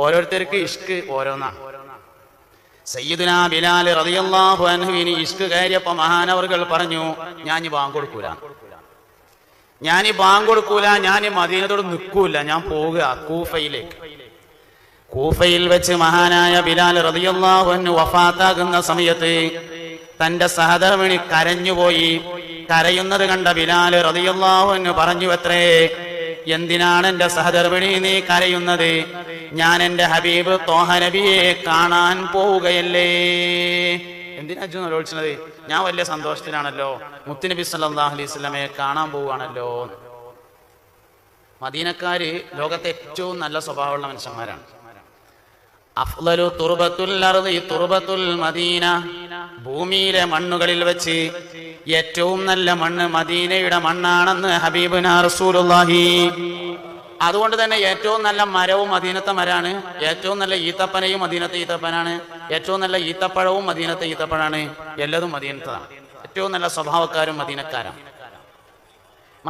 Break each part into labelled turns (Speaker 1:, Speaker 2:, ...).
Speaker 1: ഓരോരുത്തർക്ക് ഇഷ്ക് ഓരോന്നാ. സയ്യിദുന ബിലാൽ റളിയല്ലാഹു അൻഹുവിന് ഇഷ്ക് കയറിയപ്പോ മഹാനവർകൾ പറഞ്ഞു ഞാൻ ബാങ്ക് കൊടുക്കൂല. ഞാൻ ഈ ബാങ്ക് കൊടുക്കൂല ഞാൻ മദീനത്തോട് നിൽക്കൂല ഞാൻ പോവുക കൂഫയിലേക്ക്. കൂഫയിൽ വെച്ച് മഹാനായ ബിലാൽ റളിയല്ലാഹു അൻഹു വഫാത്താകുന്ന സമയത്ത് തന്റെ സഹധർമ്മിണി കരഞ്ഞുപോയി. കരയുന്നത് കണ്ട ബിലാൽ റളിയല്ലാഹു അൻഹു പറഞ്ഞു അത്രേ എന്തിനാണ് എന്റെ സഹധർമ്മിണി നീ കരയുന്നത്? ഞാൻ എന്റെ ഹബീബ് തോഹ നബിയെ കാണാൻ പോവുകയല്ലേ? എന്തിനാ അജു ആലോചിച്ചത് ഞാൻ വലിയ സന്തോഷത്തിലാണല്ലോ. മുത്തുനബി സല്ലല്ലാഹു അലൈഹി കാണാൻ പോവുകയാണല്ലോ. മദീനക്കാര് ലോകത്തെ ഏറ്റവും നല്ല സ്വഭാവമുള്ള മനുഷ്യന്മാരാണ്. അഫ്ലലു തുർബത്തുൽ അർദി തുർബത്തുൽ മദീന. ഭൂമിയിലെ മണ്ണുകളിൽ വെച്ച് ഏറ്റവും നല്ല മണ്ണ് മദീനയുടെ മണ്ണാണെന്ന് ഹബീബ് റസൂലുള്ളാഹി. അതുകൊണ്ട് തന്നെ ഏറ്റവും നല്ല മരവും അധീനത്തെ മരാണ് ഏറ്റവും നല്ല ഈത്തപ്പനയും അധീനത്തെ ഈത്തപ്പനാണ്. ഏറ്റവും നല്ല ഈത്തപ്പഴവും അധീനത്തെ ഈത്തപ്പഴാണ്. എല്ലതും മദീനത്തതാണ് ഏറ്റവും നല്ല സ്വഭാവക്കാരും മദീനക്കാരാണ്.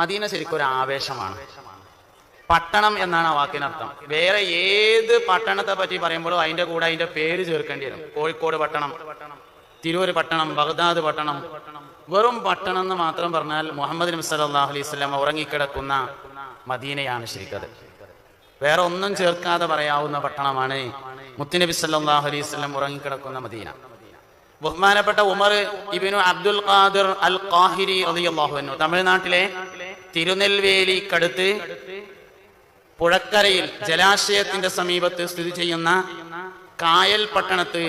Speaker 1: മദീന ശരിക്കും ഒരു ആവേശമാണ്. പട്ടണം എന്നാണ് ആ വാക്കിനർത്ഥം വേറെ ഏത് പട്ടണത്തെ പറ്റി പറയുമ്പോഴും അതിന്റെ കൂടെ അതിന്റെ പേര് ചേർക്കേണ്ടി വരും. കോഴിക്കോട് പട്ടണം തിരൂർ പട്ടണം ബഗ്ദാദ് പട്ടണം. വെറും പട്ടണം എന്ന് മാത്രം പറഞ്ഞാൽ മുഹമ്മദ് നബി സല്ലല്ലാഹു അലൈഹി വസല്ലം ഉറങ്ങിക്കിടക്കുന്ന മദീനയാണ് ശരിക്കത്. വേറെ ഒന്നും ചേർക്കാതെ പറയാവുന്ന പട്ടണമാണ് മുത്തുനബി സല്ലല്ലാഹു അലൈഹി വസല്ലം ഉറങ്ങിക്കിടക്കുന്ന മദീന. ബഹുമാനപ്പെട്ട Umar ibn Abdul Qadir al Qahiri അൻഹു തമിഴ്നാട്ടിലെ തിരുനെൽവേലിക്കടുത്ത് പുഴക്കരയിൽ ജലാശയത്തിന്റെ സമീപത്ത് സ്ഥിതി ചെയ്യുന്ന കായൽ പട്ടണത്ത്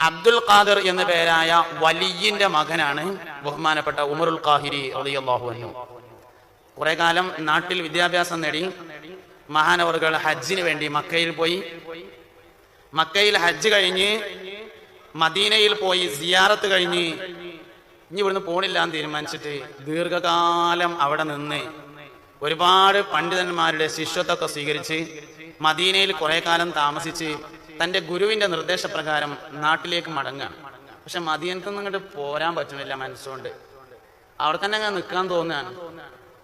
Speaker 1: അബ്ദുൽ ഖാദിർ എന്ന പേരായ വലിയിന്റെ മകനാണ് ബഹുമാനപ്പെട്ട ഉമറുൽ ഖാഹിരി അൻഹു. കുറെ കാലം നാട്ടിൽ വിദ്യാഭ്യാസം നേടി. മഹാനവറുകൾ ഹജ്ജിന് വേണ്ടി മക്കയിൽ പോയി. മക്കയിൽ ഹജ്ജ് കഴിഞ്ഞ് മദീനയിൽ പോയി സിയാറത്ത് കഴിഞ്ഞ് ഇനി ഇവിടുന്ന് പോണില്ല എന്ന് തീരുമാനിച്ചിട്ട് ദീർഘകാലം അവിടെ നിന്ന് ഒരുപാട് പണ്ഡിതന്മാരുടെ ശിഷ്യത്വമൊക്കെ സ്വീകരിച്ച് മദീനയിൽ കുറെ കാലം താമസിച്ച് തന്റെ ഗുരുവിന്റെ നിർദ്ദേശപ്രകാരം നാട്ടിലേക്ക് മടങ്ങാണ് പക്ഷെ മദീനത്ത് ഇങ്ങോട്ട് പോരാൻ പറ്റുന്നില്ല മനസ്സുകൊണ്ട്. അവിടെ തന്നെ അങ്ങ് നിൽക്കാൻ തോന്നുകയാണ്.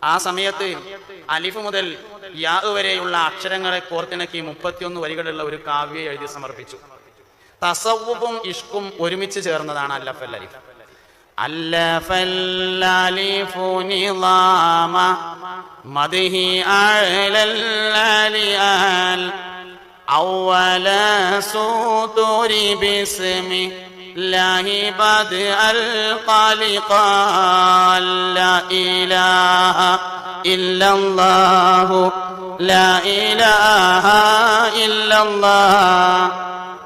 Speaker 1: ആ സമയത്ത് അലിഫ് മുതൽ യാ വരെയുള്ള അക്ഷരങ്ങളെ കോർത്തിണക്കി മുപ്പത്തിയൊന്ന് വരികളുള്ള ഒരു കാവ്യം എഴുതി സമർപ്പിച്ചു. തസവും ഇഷ്കും ഒരുമിച്ച് ചേർന്നതാണ് അല്ലഫൽ അലിഫ്. അല്ലഫൽ അലിഫു നിളാമ ബിസ്മി الله بدء الخلق لا إله إلا الله لا إله إلا الله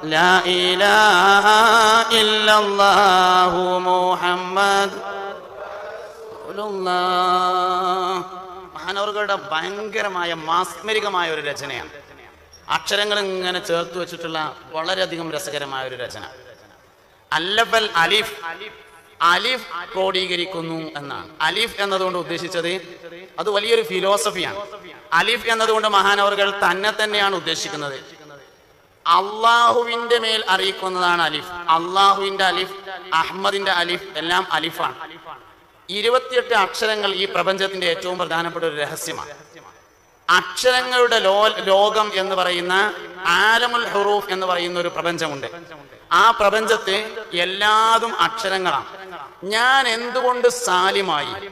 Speaker 1: لا إله إلا الله محمد മഹാനവറുകളുടെ ഭയങ്കരമായ മാസ്മരികമായ ഒരു രചനയാണ് അക്ഷരങ്ങൾ ഇങ്ങനെ ചേർത്ത് വെച്ചിട്ടുള്ള വളരെയധികം രസകരമായ ഒരു രചന അല്ലഫൽ അലിഫ്. അലിഫ് ക്രോഡീകരിക്കുന്നു എന്നാണ്. അലിഫ് എന്നതുകൊണ്ട് ഉദ്ദേശിച്ചത് അത് വലിയൊരു ഫിലോസഫിയാണ്. അലിഫ് എന്നതുകൊണ്ട് മഹാനവറുകൾ തന്നെ തന്നെയാണ് ഉദ്ദേശിക്കുന്നത്. അള്ളാഹുവിന്റെ മേൽ അറിയിക്കുന്നതാണ് അലിഫ്. അള്ളാഹുവിന്റെ അലിഫ് അഹമ്മദിന്റെ അലിഫ് എല്ലാം അലിഫാണ്. ഇരുപത്തിയെട്ട് അക്ഷരങ്ങൾ ഈ പ്രപഞ്ചത്തിന്റെ ഏറ്റവും പ്രധാനപ്പെട്ട ഒരു രഹസ്യമാണ്. അക്ഷരങ്ങളുടെ ലോകം എന്ന് പറയുന്ന ആലമുൽ ഹുറൂഫ് എന്ന് പറയുന്ന ഒരു പ്രപഞ്ചമുണ്ട്. ആ പ്രപഞ്ചത്തെ എല്ലാതും അക്ഷരങ്ങളാണ്. ഞാൻ എന്തുകൊണ്ട് സാലിമായി?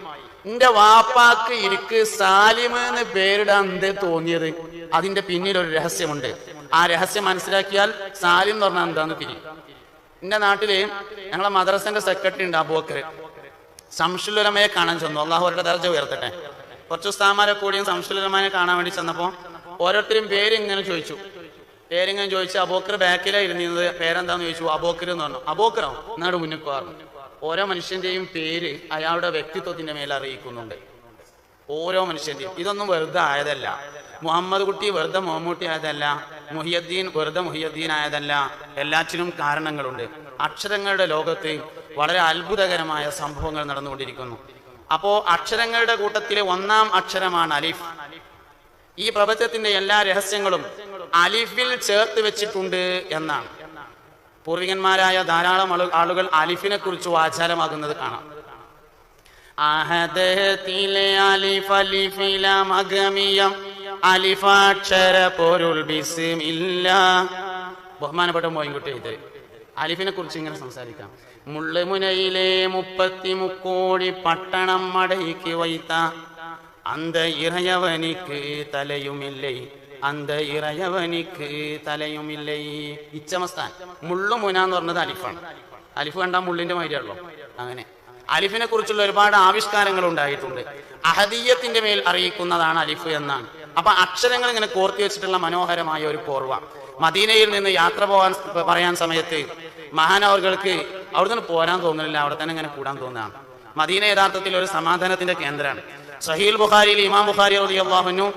Speaker 1: എന്റെ വാപ്പാക്ക് ഇരിക്ക് സാലിം എന്ന് പേരിടാൻ എന്തേ തോന്നിയത്? അതിന്റെ പിന്നിൽ ഒരു രഹസ്യമുണ്ട്. ആ രഹസ്യം മനസ്സിലാക്കിയാൽ സാലിം എന്ന് പറഞ്ഞാൽ എന്താന്ന് തിരിയും എന്റെ നാട്ടിൽ ഞങ്ങളെ മദ്രസന്റെ സെക്രട്ടറി ഉണ്ട് അബൂക്കർ സംശുലരമയെ കാണാൻ ചെന്നു. അള്ളാഹു അവരുടെ ദർജ ഉയർത്തട്ടെ. കുറച്ച് ഉസ്താമാരെ കൂടിയും സംശുലരമയെ കാണാൻ വേണ്ടി ചെന്നപ്പോ ഓരോരുത്തരും പേര് ഇങ്ങനെ ചോദിച്ചു. പേരിങ്ങനെ ചോദിച്ചു അബോക്കർ ഇരുന്നിരുന്നത്. പേരെന്താന്ന് ചോദിച്ചു? അബോക്കർ എന്ന് പറഞ്ഞു. അബോക്കറോ എന്നാണ് മുന്നിൽ ഓരോ മനുഷ്യന്റെയും പേര് അയാളുടെ വ്യക്തിത്വത്തിന്റെ മേൽ അറിയിക്കുന്നുണ്ട്. ഓരോ മനുഷ്യന്റെയും. ഇതൊന്നും വെറുതെ ആയതല്ല. മുഹമ്മദ് കുട്ടി വെറുതെ മുഹമ്മൂട്ടി ആയതല്ല. മുഹിയദ്ദീൻ വെറുതെ മുഹിയദ്ദീൻ ആയതല്ല. എല്ലാറ്റിനും കാരണങ്ങളുണ്ട്. അക്ഷരങ്ങളുടെ ലോകത്ത് വളരെ അത്ഭുതകരമായ സംഭവങ്ങൾ നടന്നുകൊണ്ടിരിക്കുന്നു. അപ്പോ അക്ഷരങ്ങളുടെ കൂട്ടത്തിലെ ഒന്നാം അക്ഷരമാണ് അലിഫ്. ഈ പ്രപഞ്ചത്തിന്റെ എല്ലാ രഹസ്യങ്ങളും അലിഫിൽ ചേർത്ത് വെച്ചിട്ടുണ്ട് എന്നാണ്. പൂർവികന്മാരായ ധാരാളം ആളുകൾ അലിഫിനെ കുറിച്ച് വാചാലമാകുന്നത് കാണാം. ബിസ്മില്ല. ബഹുമാനപ്പെട്ട മോയിൻകുട്ടി ഇത് അലിഫിനെ കുറിച്ച് ഇങ്ങനെ സംസാരിക്കാം. മുള്ളുമുനയിലെ മുപ്പത്തി മുക്കോടി പട്ടണം മടയിക്ക് വൈത്ത. അന്ത ഇറയവനിക്ക് തലയുമില്ലേ. അന്ത ഇറയവനിക്ക് തലയുമില്ലേ. ഇച്ചമസ്ഥാൻ മുള്ളുമുന എന്ന് പറഞ്ഞത് അലിഫാണ്. അലിഫ് കണ്ടാൽ മുള്ളിന്റെ മാതിരിയാണല്ലോ. അങ്ങനെ. അലിഫിനെ കുറിച്ചുള്ള ഒരുപാട് ആവിഷ്കാരങ്ങൾ ഉണ്ടായിട്ടുണ്ട്. അഹദീയത്തിന്റെ മേൽ അറിയിക്കുന്നതാണ് അലിഫ് എന്നാണ്. അപ്പൊ അക്ഷരങ്ങൾ ഇങ്ങനെ കോർത്തി വെച്ചിട്ടുള്ള മനോഹരമായ ഒരു കോർവ. മദീനയിൽ നിന്ന് യാത്ര പോകാൻ പറയാൻ സമയത്ത് മഹാനവർക്ക് അവിടുന്ന് പോരാൻ തോന്നുന്നില്ല അവിടെ തന്നെ ഇങ്ങനെ കൂടാൻ തോന്നുകയാണ് മദീന യഥാർത്ഥത്തിൽ ഒരു സമാധാനത്തിന്റെ കേന്ദ്രമാണ്. സഹീൽ ബുഖാരിയിൽ ഇമാം ബുഖാരി റളിയല്ലാഹുവിനു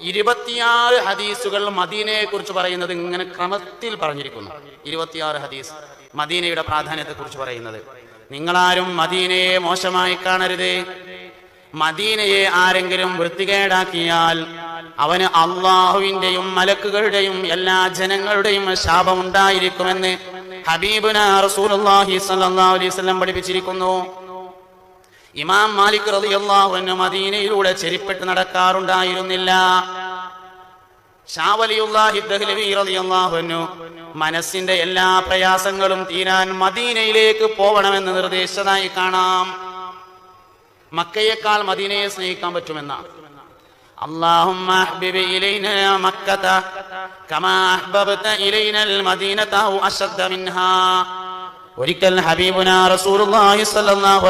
Speaker 1: ഇരുപത്തിയാറ് ഹദീസുകൾ മദീനയെ കുറിച്ച് പറയുന്നത് ഇങ്ങനെ ക്രമത്തിൽ പറഞ്ഞിരിക്കുന്നു. ഇരുപത്തിയാറ് ഹദീസ് മദീനയുടെ പ്രാധാന്യത്തെ കുറിച്ച് പറയുന്നത്. നിങ്ങളാരും മദീനയെ മോശമായി കാണരുത്. മദീനയെ ആരെങ്കിലും വൃത്തികേടാക്കിയാൽ അവന് അള്ളാഹുവിന്റെയും മലക്കുകളുടെയും എല്ലാ ജനങ്ങളുടെയും ശാപമുണ്ടായിരിക്കുമെന്ന് ഹബീബുന സ്വല്ലല്ലാഹു അലൈഹി പഠിപ്പിച്ചിരിക്കുന്നു. ഇമാം മാലിക് റളിയല്ലാഹു അൻഹു മദീനയിലൂടെ ചെരിപ്പെട്ട് നടക്കാറുണ്ടായിരുന്നില്ല ഷാവലിയുല്ലാഹി ദഹ്ലവി റളിയല്ലാഹു അൻഹു മനസ്സിന്റെ എല്ലാ പ്രയാസങ്ങളും തീരാൻ മദീനയിലേക്ക് പോകണമെന്ന് നിർദ്ദേശിച്ചതായി കാണാം മക്കയേക്കാൾ മദീനയെ സ്നേഹിക്കാൻ പറ്റുമെന്നാണ് اللهم احبب الينا مكة كما احببت الينا المدينة او اشد منها ഒരിക്കൽ റസൂലുള്ളാഹി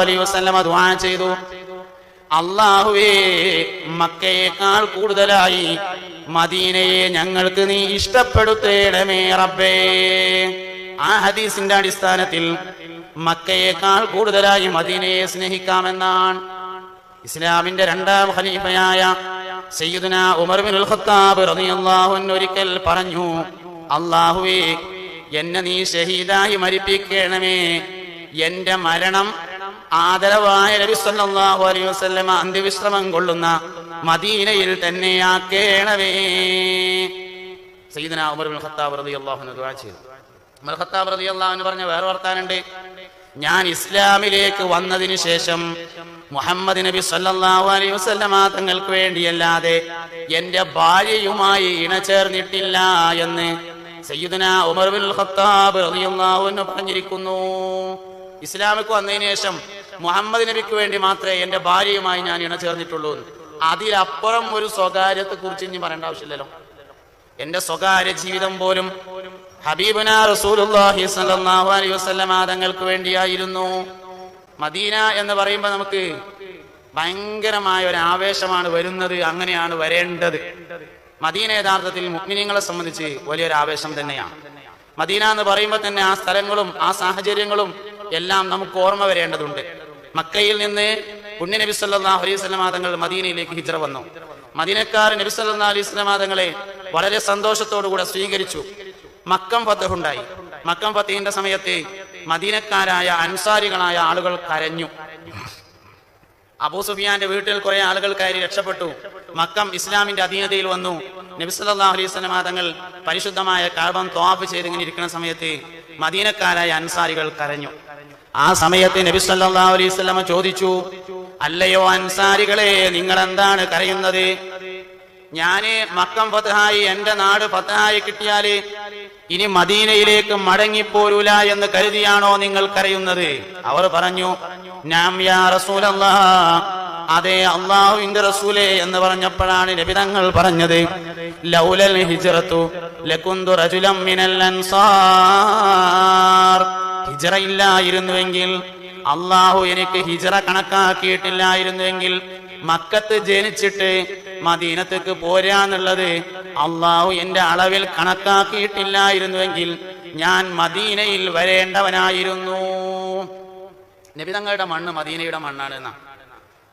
Speaker 1: അലൈഹി വസല്ലമ ദുആ ചെയ്തു. അള്ളാഹുവേ മക്കയേക്കാൾ കൂടുതലായി മദീനയെ ഞങ്ങൾക്ക് നീ ഇഷ്ടപ്പെടുത്തേടമേ റബ്ബേ. ആ ഹദീസിന്റെ അടിസ്ഥാനത്തിൽ മക്കയേക്കാൾ കൂടുതലായി മദീനയെ സ്നേഹിക്കാമെന്നാണ്. ഇസ്ലാമിന്റെ രണ്ടാം ഖലീഫയായ സയ്യിദുന ഉമർ ബിൻ ഖത്താബ് റളിയല്ലാഹു അൻഹു ഒരിക്കൽ പറഞ്ഞു അല്ലാഹുവേ എന്നെ നീ ഷഹീദായി മരിപ്പിക്കണമേ. എന്റെ മരണം ആദരവായ നബി സല്ലല്ലാഹു അലൈഹി വസല്ലമ അന്ത്യവിശ്രമം കൊള്ളുന്ന മദീനയിൽ തന്നെയാക്കേണമേ. സയ്യിദുന ഉമർ ബിൻ ഖത്താബ് റളിയല്ലാഹു അൻഹു ദുആ ഉമർ ഖത്താബ് റളിയല്ലാഹു പറഞ്ഞ വേറെ വർത്താനുണ്ട്. ഞാൻ ഇസ്ലാമിലേക്ക് വന്നതിന് ശേഷം മുഹമ്മദ് നബി സല്ലല്ലാഹു അലൈഹി വസല്ലമ തങ്ങൾക്ക് വേണ്ടിയല്ലാതെ എന്റെ ഭാര്യയുമായി ഇണചേർന്നിട്ടില്ല എന്ന് സയ്യിദുന ഉമർ ബിൻ ഖത്താബ് റളിയല്ലാഹു അൻഹു പറഞ്ഞിരിക്കുന്നു ഇസ്ലാമിക്ക് വന്നതിന് ശേഷം മുഹമ്മദ് നബിക്ക് വേണ്ടി മാത്രമേ എന്റെ ഭാര്യയുമായി ഞാൻ ഇണചേർന്നിട്ടുള്ളൂ ചേർന്നിട്ടുള്ളൂ അതിലപ്പുറം ഒരു സ്വകാര്യത്തെ കുറിച്ച് ഇനി പറയേണ്ട ആവശ്യമില്ലല്ലോ. എന്റെ സ്വകാര്യ ജീവിതം പോലും ഹബീബന റസൂലുള്ളാഹി സ്വല്ലല്ലാഹു അലൈഹി വസല്ലം വേണ്ടിയായിരുന്നു. മദീന എന്ന് പറയുമ്പോൾ നമുക്ക് ഭയങ്കരമായ ഒരു ആവേശമാണ് വരുന്നത് അങ്ങനെയാണ് വരേണ്ടത്. മദീന യഥാർത്ഥത്തിൽ മുഗ്മിനിങ്ങളെ സംബന്ധിച്ച് വലിയൊരു ആവേശം തന്നെയാണ്. മദീന എന്ന് പറയുമ്പോൾ തന്നെ ആ സ്ഥലങ്ങളും ആ സാഹചര്യങ്ങളും എല്ലാം നമുക്ക് ഓർമ്മ വരേണ്ടതുണ്ട്. മക്കയിൽ നിന്ന് പുണ്യ നബി സല്ലല്ലാഹു അലൈഹി മദീനയിലേക്ക് ഹിജറ വന്നു. മദീനക്കാർ നബി സല്ലാ അലൈഹി വസല്ലമ തങ്ങളെ വളരെ സന്തോഷത്തോടു കൂടെ സ്വീകരിച്ചു. മക്കം ഫത്തഹുണ്ടായി മക്കം ഫത്തഹിന്റെ സമയത്ത് മദീനക്കാരായ അൻസാരികളായ ആളുകൾ കരഞ്ഞു. അബൂ സുഫിയാന്റെ വീട്ടിൽ കുറെ ആളുകൾ കയറി രക്ഷപ്പെട്ടു. മക്കം ഇസ്ലാമിന്റെ അധീനതയിൽ വന്നു. നബി സല്ലല്ലാഹു അലൈഹി വസല്ലമ തങ്ങൾ പരിശുദ്ധമായ കാബം തോപ്പ് ചെയ്തിങ്ങനെ ഇരിക്കുന്ന സമയത്ത് മദീനക്കാരായ അൻസാരികൾ കരഞ്ഞു. ആ സമയത്ത് നബി സല്ലല്ലാഹു അലൈഹി വസല്ലമ ചോദിച്ചു അല്ലയോ അൻസാരികളെ നിങ്ങൾ എന്താണ് കരയുന്നത്? ഞാൻ മക്കം ഫതഹായി എന്റെ നാട് ഫതഹായി കിട്ടിയാൽ ഇനി മദീനയിലേക്ക് മടങ്ങിപ്പോരൂല എന്ന് കരുതിയാണോ നിങ്ങൾ കരയുന്നത് അവർ പറഞ്ഞു നാം യാ അതെ അള്ളാഹുവിന്റെ റസൂലേ എന്ന് പറഞ്ഞപ്പോഴാണ് രബിതങ്ങൾ പറഞ്ഞത് ലൗലൽ ഹിജ്റത്തു ലകുന്തു റജുലം മിനൽ അൻസാർ. ഇല്ലായിരുന്നുവെങ്കിൽ അള്ളാഹു എനിക്ക് ഹിജറ കണക്കാക്കിയിട്ടില്ലായിരുന്നുവെങ്കിൽ മക്കത്ത് ജനിച്ചിട്ട് മദീനത്തേക്ക് പോരാന്നുള്ളത് അള്ളാഹു എന്റെ അളവിൽ കണക്കാക്കിയിട്ടില്ലായിരുന്നുവെങ്കിൽ ഞാൻ മദീനയിൽ വരേണ്ടവനായിരുന്നു. നബി തങ്ങളുടെ മണ്ണ് മദീനയുടെ മണ്ണാണ് എന്നാ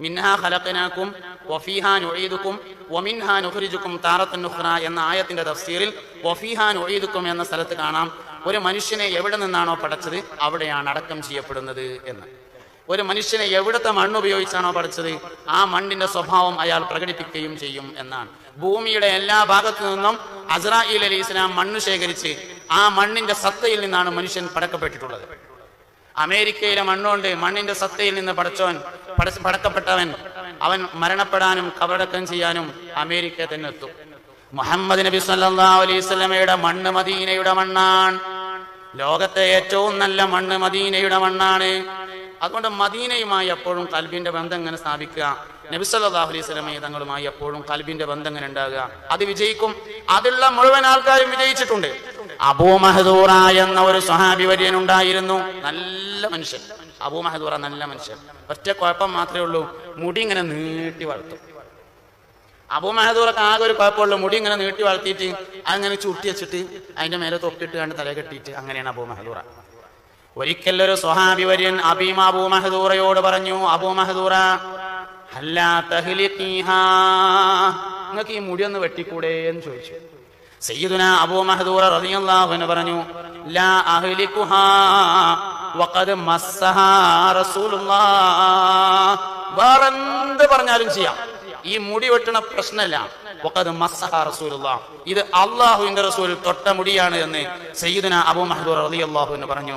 Speaker 1: മിൻഹാ ഖലഖനാക്കും വഫീഹാ നുഈദുക്കും വമിൻഹാ നുഖ്രിജുക്കും താറത്തുൻ നുഖ്റ എന്ന ആയത്തിന്റെ തഫ്സീറിൽ വഫീഹാ നുഈദുക്കും എന്ന സ്ഥലത്ത് കാണാം. ഒരു മനുഷ്യനെ എവിടെ നിന്നാണോ പടച്ചത് അവിടെയാണ് അടക്കം ചെയ്യപ്പെടുന്നത് എന്ന്. ഒരു മനുഷ്യനെ എവിടുത്തെ മണ്ണ് ഉപയോഗിച്ചാണോ പഠിച്ചത് ആ മണ്ണിന്റെ സ്വഭാവം അയാൾ പ്രകടിപ്പിക്കുകയും ചെയ്യും എന്നാണ്. ഭൂമിയുടെ എല്ലാ ഭാഗത്തു നിന്നും അസ്രായിൽ അലി ഇസ്ലാം മണ്ണ് ശേഖരിച്ച് ആ മണ്ണിന്റെ സത്തയിൽ നിന്നാണ് മനുഷ്യൻ പടക്കപ്പെട്ടിട്ടുള്ളത്. അമേരിക്കയിലെ മണ്ണുകൊണ്ട് മണ്ണിന്റെ സത്തയിൽ നിന്ന് പടച്ചവൻ പടക്കപ്പെട്ടവൻ അവൻ മരണപ്പെടാനും കബറടക്കം ചെയ്യാനും അമേരിക്ക തന്നെ എത്തും. മുഹമ്മദ് നബി വസല്ലമയുടെ മണ്ണ് മദീനയുടെ മണ്ണാണ്. ലോകത്തെ ഏറ്റവും നല്ല മണ്ണ് മദീനയുടെ മണ്ണാണ്. അതുകൊണ്ട് മദീനയുമായി എപ്പോഴും കൽബിന്റെ ബന്ധം എങ്ങനെ സ്ഥാപിക്കുക? നബി സല്ലല്ലാഹു അലൈഹി സ്വലമയെ തങ്ങളുമായി എപ്പോഴും കൽബിന്റെ ബന്ധം എങ്ങനെ ഉണ്ടാകുക? അത് വിജയിക്കും. അതുള്ള മുഴുവൻ ആൾക്കാരും വിജയിച്ചിട്ടുണ്ട്. അബൂ മഹദൂറ എന്ന ഒരു സ്വഹാബി വര്യൻ ഉണ്ടായിരുന്നു. നല്ല മനുഷ്യൻ. അബൂ മഹദൂറ നല്ല മനുഷ്യൻ. ഒറ്റ കുഴപ്പം മാത്രമേ ഉള്ളൂ. മുടി ഇങ്ങനെ നീട്ടി വളർത്തും. അബൂ മഹദൂറൊക്കെ ആകെ ഒരു കുഴപ്പമുള്ളൂ. മുടി ഇങ്ങനെ നീട്ടി വളർത്തിയിട്ട് അങ്ങനെ ചുരുട്ടി വെച്ചിട്ട് അതിന്റെ മേലെ തൊപ്പിട്ട് കണ്ട് തല കെട്ടിയിട്ട് അങ്ങനെയാണ് അബൂ മഹദൂറ. ഒരിക്കൽ ഒരു സ്വഹാബി വര്യൻ അബീം അബൂ മഹദൂറയോട് പറഞ്ഞു അബൂ മഹദൂറ നിങ്ങൾക്ക് ഈ മുടി ഒന്ന് വെട്ടിക്കൂടെ? എന്ന് ചോദിച്ചു. സയ്യിദുന അബൂ മഹദൂറ റസൂലുള്ളാഹി പറഞ്ഞു ലാ അഹ്ലികുഹാ വഖദ് മസ്സഹാ റസൂലുള്ളാഹ് വേറെന്ത് പറഞ്ഞാലും ചെയ്യാം. ഈ മുടി വെട്ടണ പ്രശ്നമല്ല വഖദ് മസ്സഹാ റസൂലുള്ളാ. ഇത് അള്ളാഹുവിന്റെ റസൂൽ തൊട്ട മുടിയാണ് എന്ന് സയ്യിദുന അബൂ റളിയല്ലാഹു അൻഹു പറഞ്ഞു.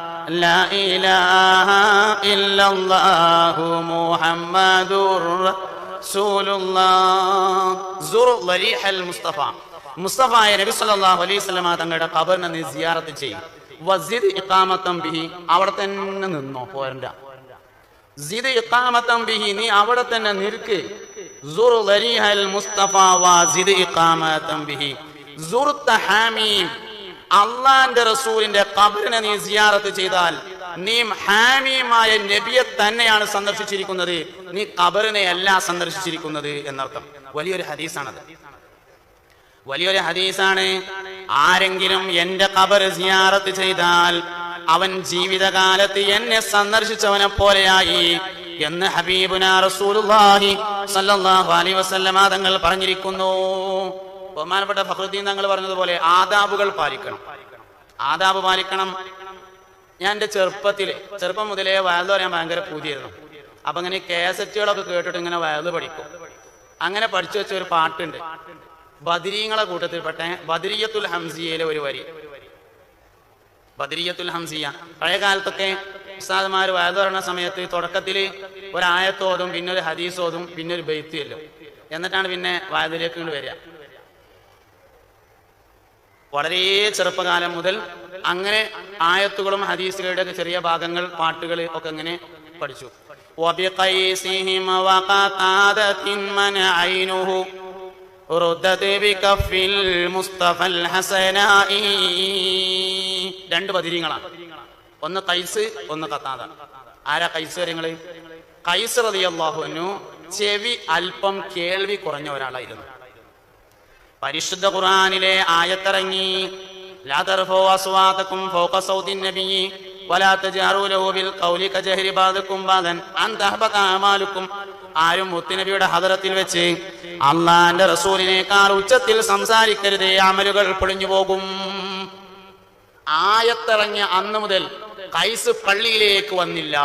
Speaker 1: لا إله إلا الله محمد رسول الله زر ضريح المصطفى മുസ്തഫായ നബി സല്ലല്ലാഹു അലൈഹി വസല്ലമ തങ്ങളുടെ ഖബറിനെ നീ സിയാറത്ത് ചെയ്യും വസിദ് ഇഖാമത്തം ബിഹി അവിടെ തന്നെ നിന്നോ പോരണ്ട സിദ് ഇഖാമത്തം ബിഹി നീ അവിടെ തന്നെ നിൽക്ക് സുർ ലരീഹൽ മുസ്തഫ വസിദ് ഇഖാമത്തം ബിഹി സുർത്ത ഹാമീം അള്ളാന്റെ റസൂലിന്റെ കബറിനെ നീ സിയാറത്ത് ചെയ്താൽ നീ ഹാമിയുമായ നബിയെ തന്നെയാണ് സന്ദർശിച്ചിരിക്കുന്നത്. നീ കബറിനെ അല്ല സന്ദർശിച്ചിരിക്കുന്നത് എന്നർത്ഥം. വലിയൊരു ഹദീസാണത്. വലിയൊരു ഹദീസാണ്. ആരെങ്കിലും എന്റെ കബർ സിയാറത്ത് ചെയ്താൽ അവൻ ജീവിതകാലത്ത് എന്നെ സന്ദർശിച്ചവനെ പോലെയായി എന്ന് ഹബീബുന റസൂലുള്ളാഹി സല്ലല്ലാഹു അലൈഹി വസല്ലമ തങ്ങൾ പറഞ്ഞിരിക്കുന്നു. ബഹുമാനപ്പെട്ട ഫഹ്റുദ്ദീൻ തങ്ങൾ പറഞ്ഞതുപോലെ ആദാബുകൾ പാലിക്കണം. ആദാബ് പാലിക്കണം. ഞാൻ എന്റെ ചെറുപ്പത്തിൽ ചെറുപ്പം മുതലേ വയലു പറയാൻ ഭയങ്കര പൂതിയായിരുന്നു. അപ്പൊ ഇങ്ങനെ കേസറ്റുകളൊക്കെ കേട്ടിട്ട് ഇങ്ങനെ വയലു പഠിക്കും. അങ്ങനെ പഠിച്ചു വെച്ച ഒരു പാട്ടുണ്ട്. ബദരീങ്ങളെ കൂട്ടത്തിൽപ്പെട്ട ബദരിയത്തുൽ ഹംസിയയിലെ ഒരു വരി. ബദരിയത്തുൽ ഹംസിയ. പഴയ കാലത്തൊക്കെ ഉസ്താദ്മാർ വയത് പറയുന്ന സമയത്ത് തുടക്കത്തിൽ ഒരായത്തോതും പിന്നെ ഒരു ഹദീസോതും പിന്നെ ഒരു ബെയ്ത്തിയല്ലോ എന്നിട്ടാണ് പിന്നെ വയതിലേക്ക് കൊണ്ട് വരിക. വളരെ ചെറുപ്പകാലം മുതൽ അങ്ങനെ ആയത്തുകളും ഹദീസുകളുടെ ചെറിയ ഭാഗങ്ങൾ പാട്ടുകൾ ഒക്കെ അങ്ങനെ പഠിച്ചു. രണ്ട് പതിരിങ്ങളാണ്. ഒന്ന് കൈസ് ഒന്ന് കത്താത ആരാ കൈസ് കാര്യങ്ങൾ കൈസ് റതിയല്ലാഹുനു ചെവി അല്പം കേൾവി കുറഞ്ഞ ഒരാളായിരുന്നു. പരിശുദ്ധ ഖുർആനിലെ ആയത്തിറങ്ങി. തർഫു അസ്വാതക്കും ഫൗക സൗതി നബി. വലാ തജാറു ലഹു ബിൽ ഖൗലി കജഹരി ബാദക്കും ബാദൻ. അൻ തഹബത അമാലുക്കും. ആരും മുത്തുനബിയുടെ ഹദറത്തിൽ വെച്ച് അള്ളാന്റെ റസൂലിനേക്കാൾ ഉച്ചത്തിൽ സംസാരിക്കരുതേ അമലുകൾ പൊളിഞ്ഞു പോകും. ആയത്തിറങ്ങിയ അന്ന് മുതൽ കൈസ് പള്ളിയിലേക്ക് വന്നില്ല.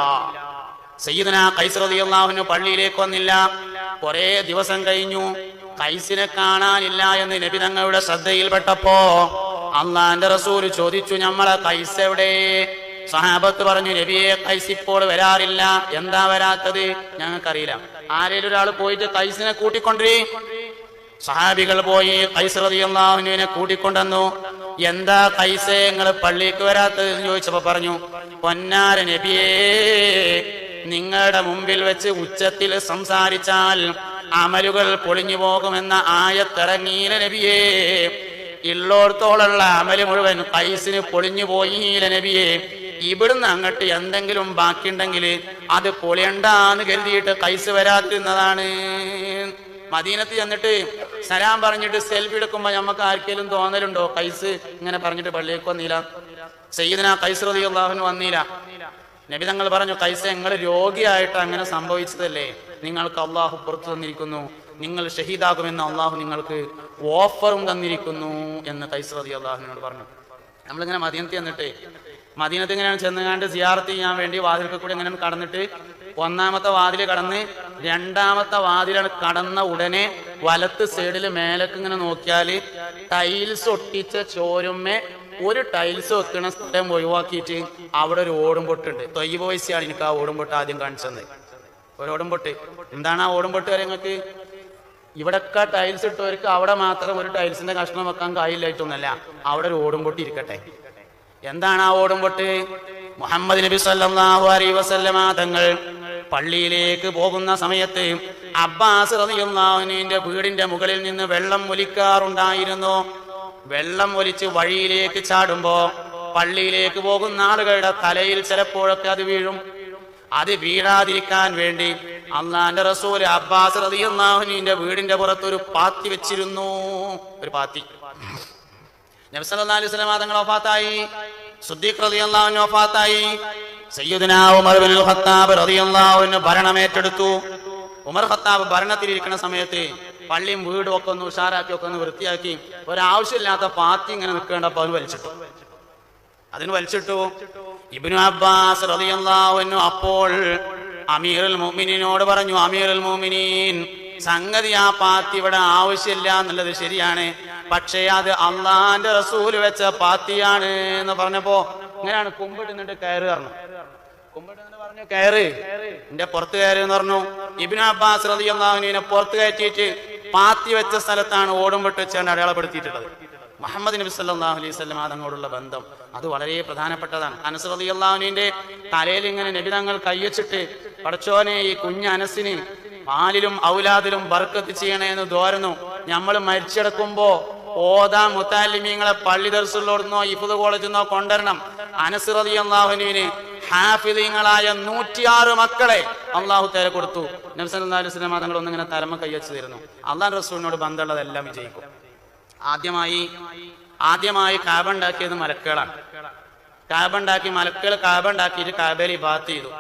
Speaker 1: സയ്യിദന കൈസ് റളിയല്ലാഹുവിന് പള്ളിയിലേക്ക് വന്നില്ല. കൊറേ ദിവസം കഴിഞ്ഞു. കൈസിനെ കാണാനില്ല എന്ന് നബി തങ്ങളുടെ ശ്രദ്ധയിൽപ്പെട്ടപ്പോ അള്ളാന്റെ റസൂൽ ചോദിച്ചു ഞമ്മളെ കൈസ് എവിടെ? സഹാബത്ത് പറഞ്ഞു നബിയെ കൈസ് ഇപ്പോൾ വരാറില്ല. എന്താ വരാത്തത്? ഞങ്ങൾക്കറിയില്ല. ആരേലും ഒരാൾ പോയിട്ട് കൈസിനെ കൂട്ടിക്കൊണ്ടിരി സഹാബികൾ പോയി കൈസ് റതിയെ കൂട്ടിക്കൊണ്ടുവന്നു. എന്താ കൈസേ നിങ്ങൾ പള്ളിക്ക് വരാത്തത്? ചോദിച്ചപ്പോ പറഞ്ഞു പൊന്നാര നബിയേ നിങ്ങളുടെ മുമ്പിൽ വെച്ച് ഉച്ചത്തിൽ സംസാരിച്ചാൽ അമലുകൾ പൊളിഞ്ഞു പോകുമെന്ന ആയത്തിറങ്ങീല നബിയേ. ഇള്ളോടത്തോളുള്ള അമൽ മുഴുവൻ കൈസിന് പൊളിഞ്ഞു പോയില്ല നബിയെ. ഇവിടുന്ന് അങ്ങോട്ട് എന്തെങ്കിലും ബാക്കിയുണ്ടെങ്കിൽ അത് പൊളിയണ്ടാന്ന് കരുതിയിട്ട് കൈസ് വരാതിരുന്നതാണ്. മദീനത്ത് ചെന്നിട്ട് സലാം പറഞ്ഞിട്ട് സെൽഫി എടുക്കുമ്പോ നമുക്ക് ആർക്കെങ്കിലും തോന്നലുണ്ടോ? കൈസ് ഇങ്ങനെ പറഞ്ഞിട്ട് പള്ളിയിലേക്ക് വന്നില്ല സയ്യിദിന കൈസ് റളിയല്ലാഹുവിന് വന്നില്ല നബി തങ്ങൾ പറഞ്ഞു കൈസ ഞങ്ങൾ രോഗിയായിട്ട് അങ്ങനെ സംഭവിച്ചതല്ലേ? നിങ്ങൾക്ക് അള്ളാഹു പുറത്തു തന്നിരിക്കുന്നു. നിങ്ങൾ ഷഹീദാകുമെന്ന് അള്ളാഹു നിങ്ങൾക്ക് ഓഫറും തന്നിരിക്കുന്നു എന്ന് കൈസർ അതി അള്ളാഹുവിനോട് പറഞ്ഞു. നമ്മളിങ്ങനെ മദീനത്തിൽ എന്നിട്ട് മദീനത്ത് ഇങ്ങനെയാണ് ചെന്നുകാണ്ട് സിയാറത്ത് ചെയ്യാൻ വേണ്ടി വാതിൽക്ക് കൂടി ഇങ്ങനെ കടന്നിട്ട്? ഒന്നാമത്തെ വാതിൽ കടന്ന് രണ്ടാമത്തെ വാതിലാണ് കടന്ന ഉടനെ വലത്ത് സൈഡിൽ മേലൊക്കെ ഇങ്ങനെ നോക്കിയാൽ ടൈൽസ് ഒട്ടിച്ച ചോരുമ്മേ ഒരു ടൈൽസ് വെക്കണ സ്ഥലം ഒഴിവാക്കിയിട്ട് അവിടെ ഒരു ഓടും പൊട്ടുണ്ട് തൊയ്യ് വയസ്സാണ് എനിക്ക് ആ ഓടും പൊട്ട് ആദ്യം കാണിച്ചത്. ഒരു ഓടുമ്പൊട്ട് എന്താണ് ആ ഓടും നിങ്ങൾക്ക്? കാര്യങ്ങൾക്ക് ഇവിടൊക്കെ ടൈൽസ് ഇട്ടവർക്ക് അവിടെ മാത്രം ഒരു ടൈൽസിന്റെ കഷ്ണം വെക്കാൻ കായില്ലായിട്ടൊന്നല്ല അവിടെ ഒരു ഓടുമ്പൊട്ടി ഇരിക്കട്ടെ. എന്താണ് ആ ഓടുമ്പൊട്ട് മുഹമ്മദ് നബി സല്ലല്ലാഹു അലൈഹി വസല്ലമ തങ്ങൾ പള്ളിയിലേക്ക് പോകുന്ന സമയത്ത് അബ്ബാസ് റളിയല്ലാഹുവിന്റെ വീടിന്റെ മുകളിൽ നിന്ന് വെള്ളം ഒലിക്കാറുണ്ടായിരുന്നു. വെള്ളം ഒലിച്ച് വഴിയിലേക്ക് ചാടുമ്പോ പള്ളിയിലേക്ക് പോകുന്ന ആളുകളുടെ തലയിൽ ചിലപ്പോഴൊക്കെ അത് വീഴും. അത് വീഴാതിരിക്കാൻ വേണ്ടി അന്നാന്റെ റസൂൽ അബ്ബാസ് റളിയല്ലാഹുവിന്റെ വീടിന്റെ പുറത്ത് ഒരു പാത്തി വെച്ചിരുന്നു. ഒരു പാത്തി. നബി സല്ലല്ലാഹു അലൈഹി വസല്ലം തങ്ങൾ ഒഫാത്തായി സുദ്ദീഖ് ഉമർ ബിൻ ഖത്താബ് റളിയല്ലാഹു ഭരണമേറ്റെടുത്തു ഉമർ ഖത്താബ് ഭരണത്തിലിരിക്കുന്ന സമയത്ത് പള്ളിയും വീടും ഒക്കെ ഒന്ന് ഉഷാറാക്കി ഒക്കെ ഒന്ന് വൃത്തിയാക്കി. ഒരാവശ്യമില്ലാത്ത പാത്തി ഇങ്ങനെ നിൽക്കേണ്ടപ്പോൾ അവന് വലിച്ചിട്ടു. അതിന് വലിച്ചിട്ടു. ഇബ്നു അബ്ബാസ് അൻഹു അപ്പോൾ അമീറുൽ മുഅ്മിനീനോട് പറഞ്ഞു അമീറുൽ മോമിനീൻ സംഗതി ആ പാത്തി ഇവിടെ ആവശ്യമില്ല എന്നുള്ളത് ശരിയാണ്. പക്ഷേ അത് അള്ളാന്റെ റസൂൽ വെച്ച പാത്തിയാണ് എന്ന് പറഞ്ഞപ്പോ ഇങ്ങനെയാണ് കുമ്പിട്ട് കയറ് പറഞ്ഞു. പറഞ്ഞു കയറ്. എന്റെ പുറത്ത് കയറി എന്ന് പറഞ്ഞു. ഇബ്നു അബ്ബാസ് റളിയല്ലാഹുവിനെ പുറത്ത് കയറ്റിയിട്ട് പാത്തി വെച്ച സ്ഥലത്താണ് ഓടുംപെട്ട് വെച്ചാണ് അടയാളപ്പെടുത്തിയിട്ടുള്ളത്. മുഹമ്മദ് നബി സല്ലല്ലാഹു അലൈഹി വസല്ലം അതങ്ങോടുള്ള ബന്ധം. അത് വളരെ പ്രധാനപ്പെട്ടതാണ്. അനസ് റളിയല്ലാഹുവിന്റെ തലയിൽ ഇങ്ങനെ നബി തങ്ങൾ കൈവച്ചിട്ട് പടച്ചോനെ ഈ കുഞ്ഞ് അനസിന് പാലിലും ഔലാദിലും ബർക്കത്ത് ചെയ്യണേ എന്ന് ദോരുന്നു നമ്മൾ മരിച്ചെടുക്കുമ്പോ ഓതാ മുത്താലിമീങ്ങളെ പള്ളി ദർസുള്ളോടുന്നോ ഇഫുദ് കോളേജിൽ നിന്നോ കൊണ്ടുവരണം. അനസ് റളിയല്ലാഹുവിന് ഹാഫിദീങ്ങളായ നൂറ്റിയാറ് മക്കളെ അള്ളാഹു തേരെ കൊടുത്തു. നബി സല്ലല്ലാഹു അലൈഹി തങ്ങൾ ഒന്നിങ്ങനെ തലമ കൈവച്ച് തരുന്നു. അള്ളാഹ് റസൂലിനോട് ബന്ധമുള്ളതെല്ലാം വിജയിക്കും. ആദ്യമായി ആദ്യമായി കാബ ഉണ്ടാക്കിയത് മലക്കുകളാണ്. കാബ ഉണ്ടാക്കി മലക്കുകൾ കാബ ഉണ്ടാക്കിയിട്ട് കാബയിൽ ഇബാത്ത് ചെയ്തു.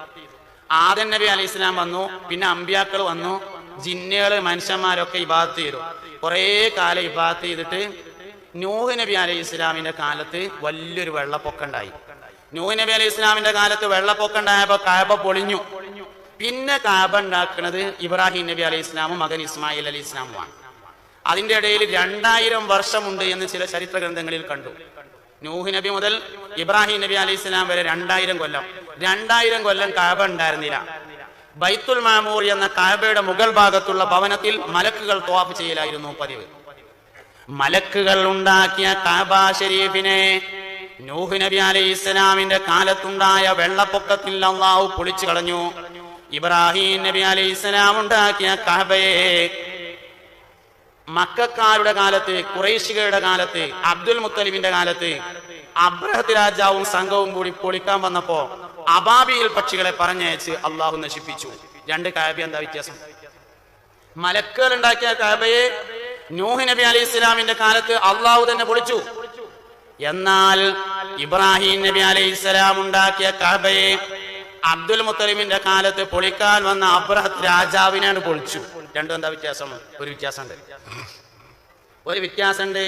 Speaker 1: ആദൻ നബി അലൈഹി ഇസ്ലാം വന്നു പിന്നെ അമ്പ്യാക്കൾ വന്നു ജിന്നുകൾ മനുഷ്യന്മാരൊക്കെ ഇബാത്ത് ചെയ്തു. കുറേ കാലം ഇബാത്ത് ചെയ്തിട്ട് നൂഹ് നബി അലൈഹി ഇസ്ലാമിന്റെ കാലത്ത് വലിയൊരു വെള്ളപ്പൊക്കം ഉണ്ടായി. നൂഹ് നബി അലൈഹി ഇസ്ലാമിന്റെ കാലത്ത് വെള്ളപ്പൊക്കം ഉണ്ടായപ്പോ കാബ പൊളിഞ്ഞു. പിന്നെ കാബ ഉണ്ടാക്കുന്നത് ഇബ്രാഹിം നബി അലൈഹി ഇസ്ലാമും മകൻ ഇസ്മായിൽ അലി ഇസ്ലാമുമാണ് അതിന്റെ ഇടയിൽ രണ്ടായിരം വർഷമുണ്ട് എന്ന് ചില ചരിത്ര ഗ്രന്ഥങ്ങളിൽ കണ്ടു. നൂഹ് നബി മുതൽ ഇബ്രാഹിം നബി അലൈഹി സ്വലാം വരെ രണ്ടായിരം കൊല്ലം. രണ്ടായിരം കൊല്ലം കാബ ഉണ്ടായിരുന്നില്ല. ബൈത്തുൽ മാമൂർ എന്ന കാബയുടെ മുഗൾ ഭാഗത്തുള്ള ഭവനത്തിൽ മലക്കുകൾ ത്വാഫ് ചെയ്യലായിരുന്നു പതിവ്. മലക്കുകൾ ഉണ്ടാക്കിയ കാബ ഷരീഫിനെ നൂഹ് നബി അലൈഹി ഇസ്ലാമിന്റെ കാലത്തുണ്ടായ വെള്ളപ്പൊക്കത്തിൽ അള്ളാഹു പൊളിച്ചു കളഞ്ഞു. ഇബ്രാഹിം നബി അലൈഹി ഇസ്ലാം ഉണ്ടാക്കിയ കാബയെ മക്കാരുടെ കാലത്ത് കുറേശികളുടെ കാലത്ത് അബ്ദുൽ മുത്തലിമിന്റെ കാലത്ത് അബ്രഹത്ത് രാജാവും സംഘവും കൂടി പൊളിക്കാൻ വന്നപ്പോ അബാബിയിൽ പക്ഷികളെ പറഞ്ഞയച്ച് അള്ളാഹു നശിപ്പിച്ചു. രണ്ട് കാബി എന്താ വ്യത്യാസം? മലക്കുകൾ ഉണ്ടാക്കിയ കാബയെ നൂഹ് നബി അലൈഹി ഇസ്ലാമിന്റെ കാലത്ത് അള്ളാഹു തന്നെ പൊളിച്ചു. എന്നാൽ ഇബ്രാഹിം നബി അലൈഹി ഇസ്ലാം ഉണ്ടാക്കിയ കാബയെ അബ്ദുൽ മുത്തലിമിന്റെ കാലത്ത് പൊളിക്കാൻ വന്ന അബ്രഹത്ത് രാജാവിനാണ് പൊളിച്ചു. രണ്ടും എന്താ വ്യത്യാസം? ഒരു വ്യത്യാസമുണ്ട്. ഒരു വ്യത്യാസമുണ്ട്.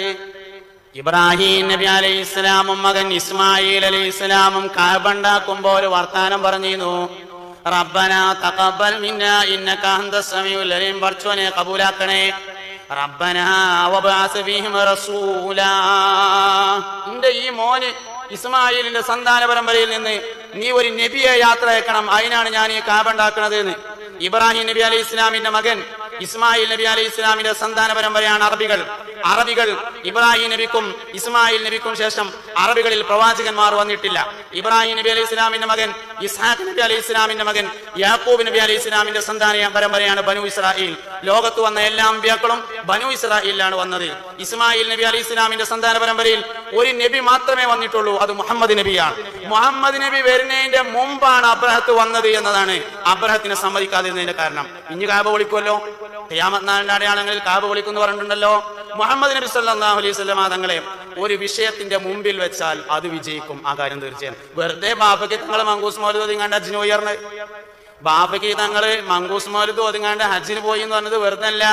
Speaker 1: ഇബ്രാഹിം നബി അലൈഹി ഇസ്ലാമും മകൻ ഇസ്മായിൽ അലൈഹി ഇസ്ലാമും കാബണ്ടാക്കുമ്പോ ഒരു വർത്താനം പറഞ്ഞിരുന്നു. റബ്ബന തഖബ്ബൽ മിന്നാ ഇന്നക അൻതസ് സമീഉൽ അലീം പടച്ചോനെ കബൂലാക്കണേ. റബ്ബന വബഅസ് ഫീഹിം റസൂലാ എന്റെ ഈ മോന് ഇസ്മായിലിന്റെ സന്താന പരമ്പരയിൽ നിന്ന് നീ ഒരു നബിയെ യാത്ര അയക്കണം. അതിനാണ് ഞാൻ ഈ കാബണ്ടാക്കുന്നത് എന്ന് ഇബ്രാഹിം നബി അലൈഹി ഇസ്ലാമിന്റെ മകൻ ഇസ്മായിൽ നബി അലൈഹി ഇസ്ലാമിന്റെ സന്താന പരമ്പരയാണ് അറബികൾ. അറബികൾ ഇബ്രാഹിം നബിക്കും ഇസ്മായിൽ നബിക്കും ശേഷം അറബികളിൽ പ്രവാചകന്മാർ വന്നിട്ടില്ല. ഇബ്രാഹിം നബി അലൈഹി ഇസ്ലാമിന്റെ മകൻ ഇസ്ഹാഖ് നബി അലൈഹി ഇസ്ലാമിന്റെ മകൻ യാക്കൂബ് നബി അലൈഹി ഇസ്ലാമിന്റെ സന്താന പരമ്പരയാണ് ബനു ഇസ്രായേൽ. ലോകത്ത് വന്ന എല്ലാ അമ്പ്യാക്കളും ബനു ഇസ്രായേലിലാണ് വന്നത്. ഇസ്മായിൽ നബി അലൈഹി ഇസ്ലാമിന്റെ സന്താന പരമ്പരയിൽ ഒരു നബി മാത്രമേ വന്നിട്ടുള്ളൂ അത് മുഹമ്മദ് നബിയാണ്. മുഹമ്മദ് നബി വരുന്നതിന്റെ മുമ്പാണ് അബ്രഹത്ത് വന്നത് എന്നതാണ്. അബ്രഹത്തിനെ സമ്മതിക്കാതിരുന്നതിന്റെ കാരണം. ഇനി കാബ വിളിക്കുമല്ലോ ഖിയാമത്ത് നാളിന്റെ അടയാളങ്ങളിൽ കാബ് വിളിക്കുന്നു പറഞ്ഞിട്ടുണ്ടല്ലോ. മുഹമ്മദ് നബി സല്ലാഹു അലൈഹി സ്വലാ തങ്ങളെ ഒരു വിഷയത്തിന്റെ മുമ്പിൽ വെച്ചാൽ അത് വിജയിക്കും. ആ കാര്യം തീർച്ചയായും. വെറുതെ ബാബയ്ക്ക് തങ്ങളെ മങ്കൂസ് മൗലൂദി കണ്ട അജ്നു ഉയർന്ന് ബാബയ്ക്ക് തങ്ങൾ മങ്കൂസ് മൗലത്ത് ഒതുങ്ങാണ്ട് ഹജ്ജിന് പോയി എന്ന് പറഞ്ഞത് വെറുതെ അല്ല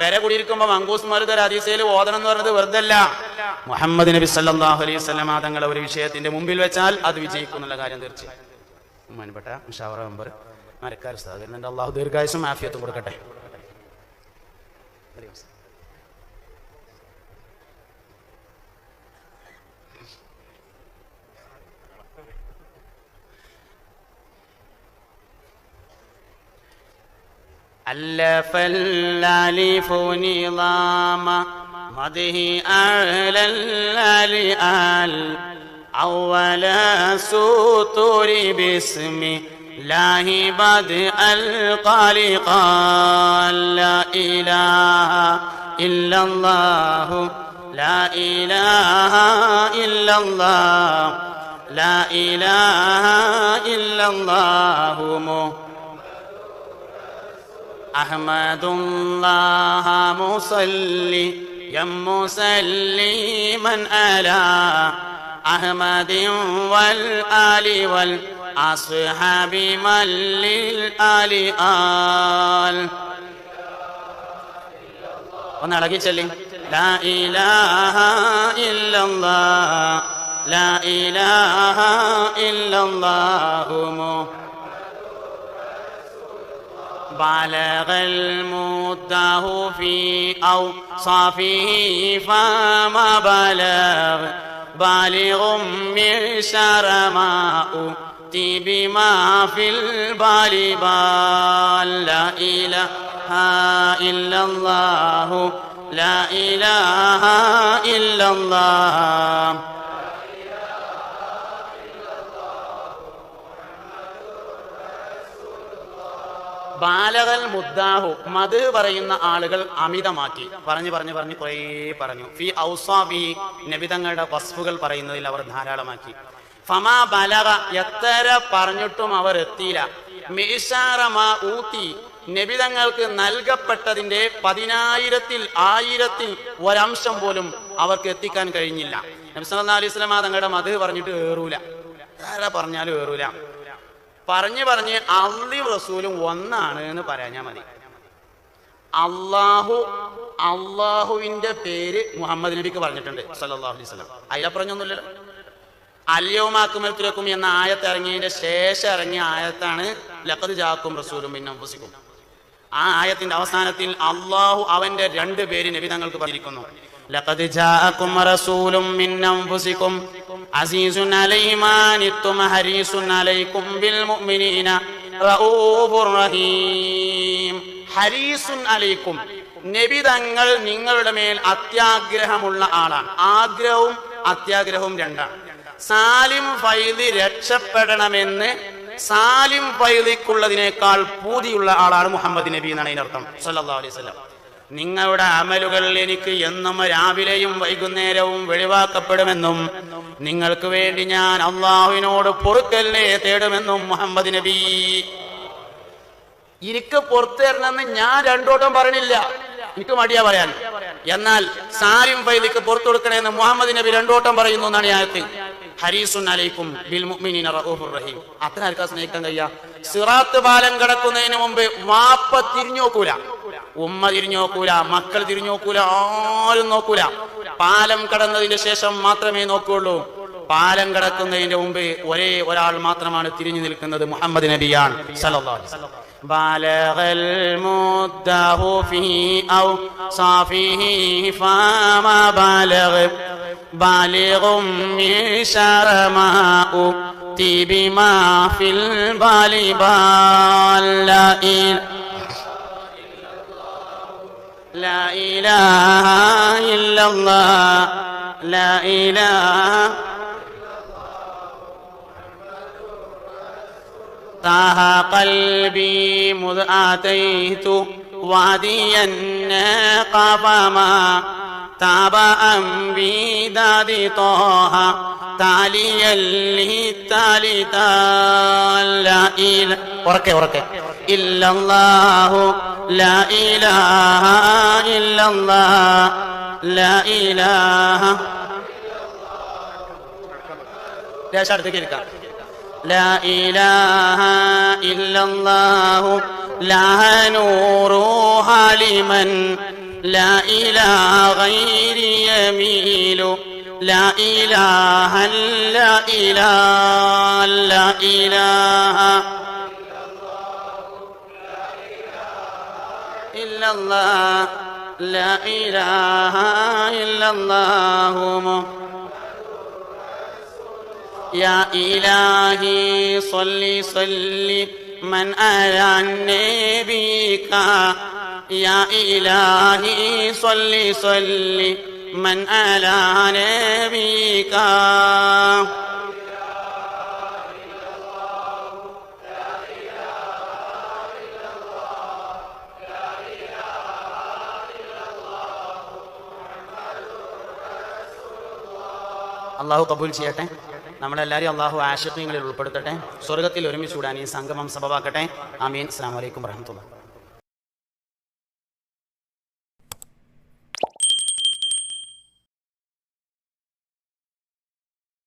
Speaker 1: പെര കുടിയിരിക്കുമ്പോ മങ്കൂസ് മൗലത്ത് ഒരു ഹദീസയിൽ ഓതണം എന്ന് പറഞ്ഞത് വെറുതെ അല്ല മുഹമ്മദ് നബി സല്ലാഹു അലൈഹി സ്വലാ തങ്ങളെ ഒരു വിഷയത്തിന്റെ മുമ്പിൽ വെച്ചാൽ അത് വിജയിക്കും എന്നുള്ള കാര്യം തീർച്ചയായും. ബഹുമാനപ്പെട്ട മുഷാവറ മെമ്പർ മരക്കാർ സഹകരണന്റെ അള്ളാഹു ദീർഘായുസും ആഫിയത്തും കൊടുക്കട്ടെ. ألف الألف نظام مده أعلى الألال أول سطور باسم الله بدء القال قال لا إله إلا الله لا إله إلا الله لا إله إلا الله. أحمد الله مصلي يا مسلما على أحمد والآل والأصحاب من للآل آل ഒന്ന് ഇളകി ചെല്ലി ലാ ഇലാഹ ഇല്ലല്ലാഹ് ലാ ഇലാഹ ഇല്ലല്ലാഹു മുഹമ്മദ് بلغ المده في أوصافه فما بلغ بالغ من شر ما أوتي بما في البال بال لا إله إلا الله لا إله إلا الله ബാലകൽ മുദ്ദാഹു മത് പറയുന്ന ആളുകൾ അമിതമാക്കി പറഞ്ഞു പറഞ്ഞു പറഞ്ഞു കുറേ പറഞ്ഞു ഫി ഔസാബി നബിതങ്ങളുടെ വസ്ഫുകൾ പറയുന്നതിൽ അവർ ധാരാളമാക്കി ഫമാ ബലക എത്ര പറഞ്ഞിട്ടും അവർ എത്തിയില്ല. മീശാറമാ ഊത്തി നബിതങ്ങൾക്ക് നൽകപ്പെട്ടതിന്റെ പതിനായിരത്തിൽ ആയിരത്തിൽ ഒരംശം പോലും അവർക്ക് എത്തിക്കാൻ കഴിഞ്ഞില്ല. നബി സല്ലല്ലാഹു അലൈഹി തങ്ങളുടെ മത് പറഞ്ഞിട്ട് ഏറൂല. ആരാ പറഞ്ഞാലും ഏറൂല. പറഞ്ഞു പറഞ്ഞ് അള്ളി റസൂലും ഒന്നാണ് എന്ന് പറയാഞ്ഞാ മതി. അള്ളാഹു അള്ളാഹുവിന്റെ പേര് മുഹമ്മദ് നബിക്ക് പറഞ്ഞിട്ടുണ്ട് സല്ലല്ലാഹു അലൈഹി വസല്ലം. അതിലപ്പുറഞ്ഞൊന്നുമില്ലല്ലോ അല്യവുമാക്കുമൽത്തിലേക്കും എന്ന ആയത്ത് ഇറങ്ങിയതിന്റെ ശേഷം ഇറങ്ങിയ ആയത്താണ് ലക്കത് ജാക്കും റസൂലും പിന്നെ ഉപസിക്കും ആ ആയത്തിന്റെ അവസാനത്തിൽ അള്ളാഹു അവന്റെ രണ്ട് പേര് നബി തങ്ങൾക്ക് പറഞ്ഞിരിക്കുന്നു. ലഖദ് മിൻ അൻഫുസിക്കും. അലൈക്കും ബിൽ മുഅ്മിനീന റഊഫുർ റഹീം. അലൈക്കും. നബി തങ്ങൾ നിങ്ങളുടെ മേൽ അത്യാഗ്രഹമുള്ള ആളാണ്. ആഗ്രഹവും അത്യാഗ്രഹവും രണ്ടാണ്. സാലിം ഫൈലി രക്ഷപ്പെടണമെന്ന് സാലിം ഫൈലിക്കുള്ളതിനേക്കാൾ പൂതിയുള്ള ആളാണ് മുഹമ്മദ് നബി എന്നാണ് അതിനർത്ഥം സല്ലല്ലാഹു അലൈഹി വസല്ലം. നിങ്ങളുടെ അമലുകൾ എനിക്ക് എന്നും രാവിലെയും വൈകുന്നേരവും വെളിവാക്കപ്പെടുമെന്നും നിങ്ങൾക്ക് വേണ്ടി ഞാൻ അള്ളാഹുവിനോട് പൊറുക്കല്ലേ തേടുമെന്നും മുഹമ്മദ് നബി. ഇരിക്ക് പുറത്തു തരണമെന്ന് ഞാൻ രണ്ടോട്ടം പറഞ്ഞില്ല. എനിക്ക് മടിയാ പറയാൻ. എന്നാൽ സാലിം ഫൈലിക്ക് പുറത്തു കൊടുക്കണമെന്ന് മുഹമ്മദ് നബി രണ്ടോട്ടം പറയുന്നു എന്നാണ് ആയത്ത്. ഹരീസുൻ അലൈക്കും ബിൽ മുഅ്മിനീന റഊഫുർ റഹീം അത്ര ആർക്കാ സ്നേഹിക്കാൻ കഴിയാ സിറാത്ത് പാലം കടക്കുന്നതിന് മുമ്പ് വാപ്പ തിരിഞ്ഞു നോക്കൂല ഉമ്മ തിരിഞ്ഞു നോക്കൂല മക്കൾ തിരിഞ്ഞു നോക്കൂല ആരും നോക്കൂല പാലം കടന്നതിന് ശേഷം മാത്രമേ നോക്കുള്ളൂ പാലം കടക്കുന്നതിന്റെ മുമ്പ് ഒരേ ഒരാൾ മാത്രമാണ് തിരിഞ്ഞു നിൽക്കുന്നത് മുഹമ്മദ് നബിയാണ് സല്ലല്ലാഹു അലൈഹി വസല്ലം بلغ المده في أوصافه فما بلغ بالغ شر ما أوتي بما في البال بال لا إله لا إله إلا الله. لا إله طه قلبي مذ آتيت واديا قفما. تابعا بذات طه تالي اللي تالي تالا إله وركة وركة إلا الله لا إله إلا الله لا إله. لا شرط كده لا إله إلا الله لها نور لمن لا إله غير يميل. لا إله لا إله لا إله إلا الله. لا إله إلا الله. يا إلهي صل صل. من على نبيك يا إلهي صل صل من على نبيك അള്ളാഹു കബൂൽ ചെയ്യട്ടെ നമ്മളെല്ലാവരും അള്ളാഹു ആശയങ്ങളിൽ ഉൾപ്പെടുത്തട്ടെ സ്വർഗത്തിൽ ഒരുമിച്ച് കൂടാൻ ഈ സംഗമം സഭവാക്കട്ടെ ആമീൻ അസ്സാം വലൈക്കും വരഹമുല്ല